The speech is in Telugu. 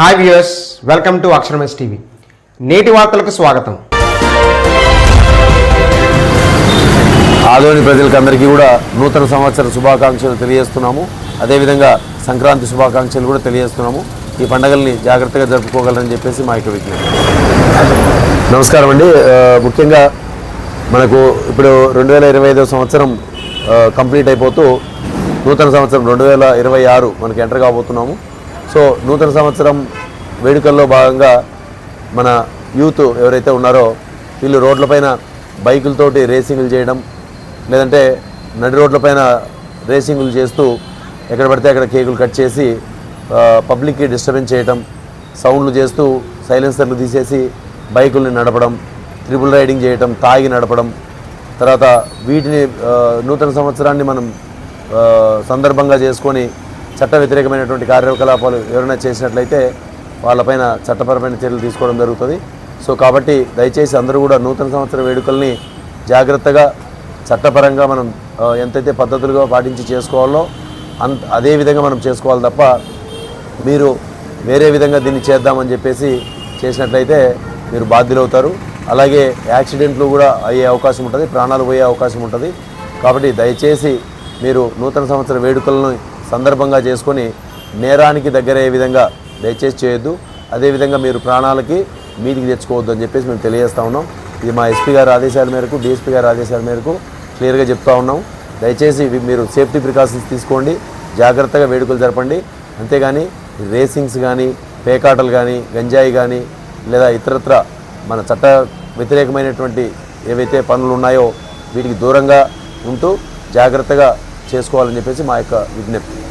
Hi viewers welcome to Aksharamas TV. నేటి వార్తలకు స్వాగతం. ఆదోని ప్రజలకు అందరికీ కూడా నూతన సంవత్సర శుభాకాంక్షలు తెలియజేస్తున్నాము. అదేవిధంగా సంక్రాంతి శుభాకాంక్షలు కూడా తెలియజేస్తున్నాము. ఈ పండుగల్ని జాగ్రత్తగా జరుపుకోగలరని చెప్పేసి మా యొక్క విజ్ఞప్తి. నమస్కారం అండి. ముఖ్యంగా మనకు ఇప్పుడు రెండు వేల ఇరవై ఐదవ సంవత్సరం కంప్లీట్ అయిపోతూ నూతన సంవత్సరం రెండు వేల ఇరవై ఆరు మనకి ఎంటర్ కాబోతున్నాము. సో నూతన సంవత్సరం వేడుకల్లో భాగంగా మన యూత్ ఎవరైతే ఉన్నారో వీళ్ళు రోడ్లపైన బైకులతోటి రేసింగ్లు చేయడం లేదంటే నడి రోడ్లపైన రేసింగ్లు చేస్తూ ఎక్కడ పడితే అక్కడ కేకులు కట్ చేసి పబ్లిక్కి డిస్టర్బెన్స్ చేయడం సౌండ్లు చేస్తూ సైలెన్సర్లు తీసేసి బైకుల్ని నడపడం ట్రిపుల్ రైడింగ్ చేయటం తాగి నడపడం తర్వాత వీటిని నూతన సంవత్సరాన్ని మనం సందర్భంగా చేసుకొని చట్ట వ్యతిరేకమైనటువంటి కార్యకలాపాలు ఎవరైనా చేసినట్లయితే వాళ్ళపైన చట్టపరమైన చర్యలు తీసుకోవడం జరుగుతుంది. సో కాబట్టి దయచేసి అందరూ కూడా నూతన సంవత్సర వేడుకల్ని జాగ్రత్తగా చట్టపరంగా మనం ఎంతైతే పద్ధతులుగా పాటించి చేసుకోవాలో అంత అదే విధంగా మనం చేసుకోవాలి తప్ప మీరు వేరే విధంగా దీన్ని చేద్దామని చెప్పేసి చేసినట్లయితే మీరు బాధ్యులవుతారు. అలాగే యాక్సిడెంట్లు కూడా అయ్యే అవకాశం ఉంటుంది ప్రాణాలు పోయే అవకాశం ఉంటుంది. కాబట్టి దయచేసి మీరు నూతన సంవత్సర వేడుకలను సందర్భంగా చేసుకొని నేరానికి దగ్గరయ్యే విధంగా దయచేసి చేయొద్దు. అదేవిధంగా మీరు ప్రాణాలకి మీదికి తెచ్చుకోవద్దు అని చెప్పేసి మేము తెలియజేస్తా ఉన్నాం. ఇది మా ఎస్పీ గారి ఆదేశాల మేరకు డిఎస్పీ గారి ఆదేశాల మేరకు క్లియర్గా చెప్తా ఉన్నాం. దయచేసి మీరు సేఫ్టీ ప్రికాషన్స్ తీసుకోండి. జాగ్రత్తగా వేడుకలు జరపండి. అంతేగాని రేసింగ్స్ కానీ పేకాటలు కానీ గంజాయి కానీ లేదా ఇతరత్ర మన చట్ట వ్యతిరేకమైనటువంటి ఏవైతే పనులు ఉన్నాయో వీటికి దూరంగా ఉంటూ జాగ్రత్తగా చేసుకోవాలని చెప్పేసి మా యొక్క విజ్ఞప్తి.